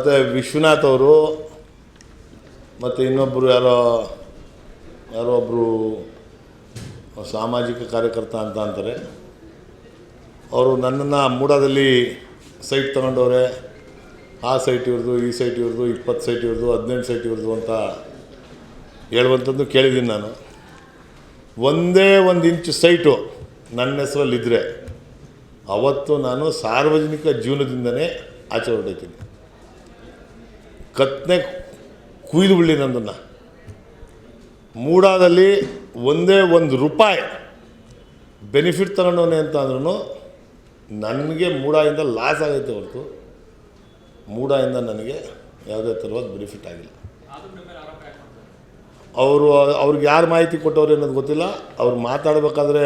ಮತ್ತು ವಿಶ್ವನಾಥ್ ಅವರು ಮತ್ತು ಇನ್ನೊಬ್ಬರು ಯಾರೋ ಯಾರೋ ಒಬ್ಬರು ಸಾಮಾಜಿಕ ಕಾರ್ಯಕರ್ತ ಅಂತ ಅಂತಾರೆ. ಅವರು ನನ್ನನ್ನು ಮೂಡದಲ್ಲಿ ಸೈಟ್ ತಗೊಂಡವ್ರೆ. ಆ ಸೈಟ್ ಇವ್ರದ್ದು ಈ ಸೈಟ್ ಇವ್ರದ್ದು ಇಪ್ಪತ್ತು ಸೈಟ್ ಇವ್ರದ್ದು ಹದಿನೆಂಟು ಸೈಟ್ ಇವ್ರದ್ದು ಅಂತ ಹೇಳುವಂಥದ್ದು ಕೇಳಿದ್ದೀನಿ ನಾನು. ಒಂದೇ ಒಂದು ಇಂಚು ಸೈಟು ನನ್ನ ಹೆಸರಲ್ಲಿದ್ದರೆ ಅವತ್ತು ನಾನು ಸಾರ್ವಜನಿಕ ಜೀವನದಿಂದನೇ ಆಚೆ ಹೊರಟೈತೀನಿ ಕತ್ನೆ ಕುಯ್ದು ಬಿಡಲಿ ನಂದನ್ನು. ಮೂಡಾದಲ್ಲಿ ಒಂದೇ ಒಂದು ರೂಪಾಯಿ ಬೆನಿಫಿಟ್ ತಗೊಂಡವನೆ ಅಂತ ಅಂದ್ರೂ ನನಗೆ ಮೂಡಾಯಿಂದ ಲಾಸ್ ಆಗೈತೆ ಹೊರತು ಮೂಡಾಯಿಂದ ನನಗೆ ಯಾವುದೇ ಥರವಾದ ಬೆನಿಫಿಟ್ ಆಗಿಲ್ಲ. ಅವರು, ಅವ್ರಿಗೆ ಯಾರು ಮಾಹಿತಿ ಕೊಟ್ಟವ್ರು ಅನ್ನೋದು ಗೊತ್ತಿಲ್ಲ. ಅವ್ರು ಮಾತಾಡಬೇಕಾದ್ರೆ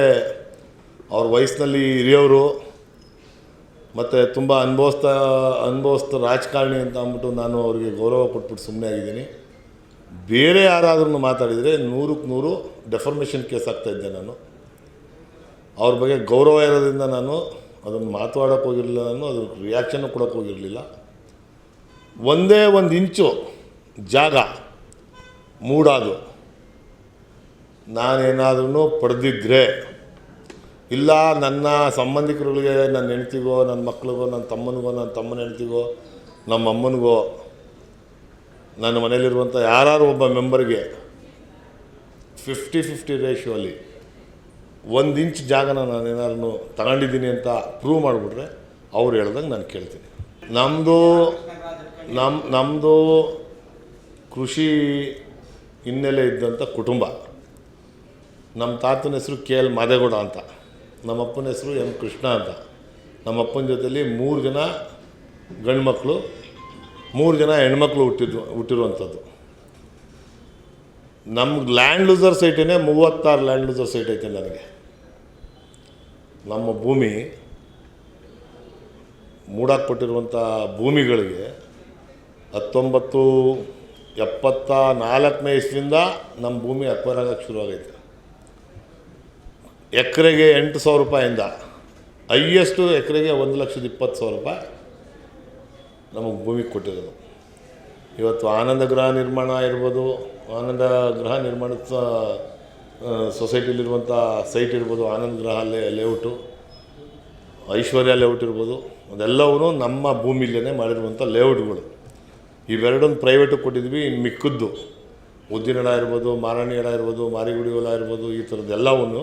ಅವ್ರ ವಯಸ್ಸಿನಲ್ಲಿ ಹಿರಿಯವರು ಮತ್ತು ತುಂಬ ಅನುಭವಿಸ್ತಾ ಅನುಭವಿಸ್ತಾ ರಾಜಕಾರಣಿ ಅಂತ ಅಂದ್ಬಿಟ್ಟು ನಾನು ಅವರಿಗೆ ಗೌರವ ಕೊಟ್ಬಿಟ್ಟು ಸುಮ್ಮನೆ ಆಗಿದ್ದೀನಿ. ಬೇರೆ ಯಾರಾದ್ರೂ ಮಾತಾಡಿದರೆ ನೂರಕ್ಕೆ ನೂರು ಡೆಫರ್ಮೇಷನ್ ಕೇಸ್ ಆಗ್ತಾಯಿದ್ದೆ ನಾನು. ಅವ್ರ ಬಗ್ಗೆ ಗೌರವ ಇರೋದ್ರಿಂದ ನಾನು ಅದನ್ನು ಮಾತಾಡೋಕೆ ಹೋಗಿರಲಿಲ್ಲ ನಾನು, ಅದ್ರ ರಿಯಾಕ್ಷನ್ನು ಕೊಡೋಕ್ಕೆ ಹೋಗಿರಲಿಲ್ಲ. ಒಂದೇ ಒಂದು ಇಂಚು ಜಾಗ ಮೂಡಾದು. ನಾನೇನಾದ್ರೂ ಪಡೆದಿದ್ದರೆ ಇಲ್ಲ, ನನ್ನ ಸಂಬಂಧಿಕರುಗಳಿಗೆ ನನ್ನ ಹೆಂಡ್ತಿಗೋ, ನನ್ನ ಮಕ್ಳಿಗೋ, ನನ್ನ ತಮ್ಮನಿಗೋ, ನನ್ನ ತಮ್ಮನ ಹೆಂಡ್ತಿಗೋ, ನಮ್ಮ ಅಮ್ಮನಿಗೋ, ನನ್ನ ಮನೆಯಲ್ಲಿರುವಂಥ ಯಾರು ಒಬ್ಬ ಮೆಂಬರ್ಗೆ ಫಿಫ್ಟಿ ಫಿಫ್ಟಿ ರೇಷಿಯೋಲಿ ಒಂದು ಇಂಚ್ ಜಾಗನ ನಾನು ಏನಾದ್ರು ತಗೊಂಡಿದ್ದೀನಿ ಅಂತ ಪ್ರೂವ್ ಮಾಡಿಬಿಟ್ರೆ ಅವ್ರು ಹೇಳ್ದಂಗೆ ನಾನು ಕೇಳ್ತೀನಿ. ನಮ್ಮದು ನಮ್ಮ ನಮ್ಮದು ಕೃಷಿ ಹಿನ್ನೆಲೆ ಇದ್ದಂಥ ಕುಟುಂಬ. ನಮ್ಮ ತಾತನ ಹೆಸರು ಕೆ ಎಲ್ ಮಾದೇಗೌಡ ಅಂತ. ನಮ್ಮಪ್ಪನ ಹೆಸರು ಎಂ ಕೃಷ್ಣ ಅಂತ. ನಮ್ಮಪ್ಪನ ಜೊತೆಯಲ್ಲಿ ಮೂರು ಜನ ಗಂಡು ಮಕ್ಕಳು ಮೂರು ಜನ ಹೆಣ್ಮಕ್ಳು ಹುಟ್ಟಿದ್ವು ಹುಟ್ಟಿರುವಂಥದ್ದು. ನಮ್ಗೆ ಲ್ಯಾಂಡ್ ಲೂಸರ್ ಸೈಟೇ ಮೂವತ್ತಾರು ಲ್ಯಾಂಡ್ ಲೂಸರ್ ಸೈಟ್ ಐತೆ ನನಗೆ. ನಮ್ಮ ಭೂಮಿ ಮೂಡಾಕ್ಪಟ್ಟಿರುವಂಥ ಭೂಮಿಗಳಿಗೆ ಹತ್ತೊಂಬತ್ತು ಎಪ್ಪತ್ತ ನಾಲ್ಕನೇ ಇಸ್ವಿಯಿಂದ ನಮ್ಮ ಭೂಮಿ ಅಕ್ವೈರ್ ಆಗೋಕ್ಕೆ ಶುರುವಾಗೈತೆ. ಎಕರೆಗೆ ಎಂಟು ಸಾವಿರ ರೂಪಾಯಿಂದ, ಹೈಯೆಸ್ಟು ಎಕರೆಗೆ ಒಂದು ಲಕ್ಷದ ಇಪ್ಪತ್ತು ಸಾವಿರ ರೂಪಾಯಿ ನಮಗೆ ಭೂಮಿಗೆ ಕೊಟ್ಟಿರೋದು. ಇವತ್ತು ಆನಂದ ಗೃಹ ನಿರ್ಮಾಣ ಇರ್ಬೋದು, ಆನಂದ ಗೃಹ ನಿರ್ಮಾಣದ ಸೊಸೈಟಿಲಿರುವಂಥ ಸೈಟ್ ಇರ್ಬೋದು, ಆನಂದ ಗೃಹ ಲೇ, ಲೇಔಟು, ಐಶ್ವರ್ಯ ಲೇಔಟ್ ಇರ್ಬೋದು ಅದೆಲ್ಲವೂ ನಮ್ಮ ಭೂಮಿಲೇ ಮಾಡಿರುವಂಥ ಲೇಔಟ್ಗಳು. ಇವೆರಡೊಂದು ಪ್ರೈವೇಟಿಗೆ ಕೊಟ್ಟಿದ್ವಿ ಇನ್ನು ಮಿಕ್ಕದ್ದು. ಉದ್ದಿನಡ ಇರ್ಬೋದು ಮಾರಾಣಿ ಇರ್ಬೋದು, ಮಾರಿಗುಡಿ ಹೊಲ ಇರ್ಬೋದು, ಈ ಥರದ್ದೆಲ್ಲವನ್ನು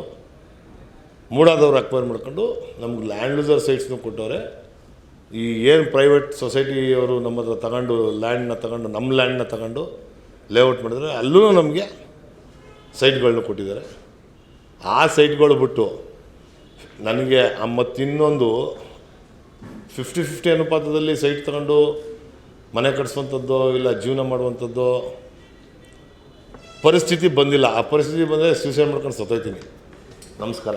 ಮೂಡಾದವ್ರು ಅಕ್ವೈರ್ ಮಾಡ್ಕೊಂಡು ನಮ್ಗೆ ಲ್ಯಾಂಡ್ ಲೂಸರ್ ಸೈಟ್ಸ್ನು ಕೊಟ್ಟವ್ರೆ. ಈ ಏನು ಪ್ರೈವೇಟ್ ಸೊಸೈಟಿಯವರು ನಮ್ಮ ಹತ್ರ ತಗೊಂಡು ಲ್ಯಾಂಡ್ನ ತಗೊಂಡು ನಮ್ಮ ಲ್ಯಾಂಡ್ನ ತಗೊಂಡು ಲೇಔಟ್ ಮಾಡಿದ್ರೆ ಅಲ್ಲೂ ನಮಗೆ ಸೈಟ್ಗಳನ್ನ ಕೊಟ್ಟಿದ್ದಾರೆ. ಆ ಸೈಟ್ಗಳು ಬಿಟ್ಟು ನನಗೆ ಮತ್ತಿನ್ನೊಂದು ಫಿಫ್ಟಿ ಫಿಫ್ಟಿ ಅನುಪಾತದಲ್ಲಿ ಸೈಟ್ ತಗೊಂಡು ಮನೆ ಕಟ್ಸುವಂಥದ್ದು ಇಲ್ಲ ಜೀವನ ಮಾಡುವಂಥದ್ದು ಪರಿಸ್ಥಿತಿ ಬಂದಿಲ್ಲ. ಆ ಪರಿಸ್ಥಿತಿ ಬಂದರೆ ಸೂಸೈಡ್ ಮಾಡ್ಕೊಂಡು ಸತ್ತೋಯ್ತೀನಿ. ನಮಸ್ಕಾರ.